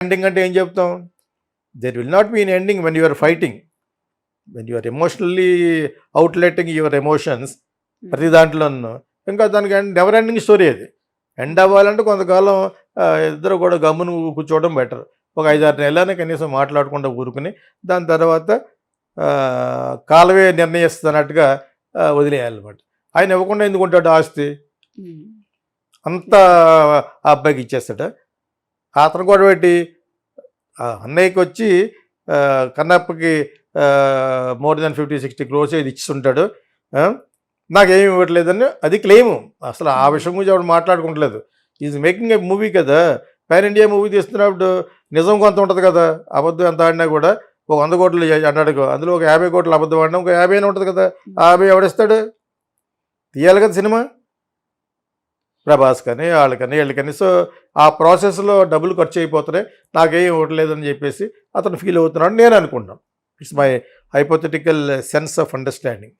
Ending అంటే ఏం చెప్తాం? There will not be in ending when you are fighting when you are emotionally outletting your emotions ప్రతి దాంట్లోనూ ఇంకా దానికి నెవర్ ఎండింగ్ స్టోరీ అది. ఎండ్ అవ్వాలంటే కొంతకాలం ఇద్దరు కూడా గమ్మును కూర్చోవడం బెటర్ ఒక ఐదారు నెలలని కనీసం మాట్లాడకుండా ఊరుకుని దాని తర్వాత కాలవే నిర్ణయిస్తున్నట్టుగా వదిలేయాలన్నమాట. ఆయన ఇవ్వకుండా ఎందుకు ఉంటాడు ఆస్తి? ఉమ్. అంతా ఆ అబ్బాయికి ఇచ్చేస్తాడు? అతను కూడా పెట్టి అన్నయ్యకి వచ్చి కన్నప్పకి more than fifty sixty crores ఇది ఇస్తుంటాడు నాకేమి ఇవ్వట్లేదని అది క్లెయిమ్ అసలు ఆ విషయం గురించి ఆవిడ మాట్లాడుకుంటలేదు. ఈజ్ మేకింగ్ ఏ మూవీ కదా. పాన్ ఇండియా మూవీ తీస్తున్నప్పుడు నిజం కొంత ఉంటుంది కదా. అబద్ధం ఎంత ఆడినా కూడా ఒక వంద కోట్లు అన్నాడు. అందులో ఒక యాభై కోట్లు అబద్ధం ఆడినా ఒక యాభై ఉంటుంది కదా. ఆ యాభై ఎవడిస్తాడు తీయాలి కదా సినిమా? ప్రభాస్ కానీ వాళ్ళకని వీళ్ళకని. సో ఆ ప్రాసెస్లో డబ్బులు ఖర్చు అయిపోతున్నాయి నాకేం ఇవ్వట్లేదని చెప్పేసి అతను ఫీల్ అవుతున్నాడు నేను అనుకుంటాను it's my hypothetical sense of understanding.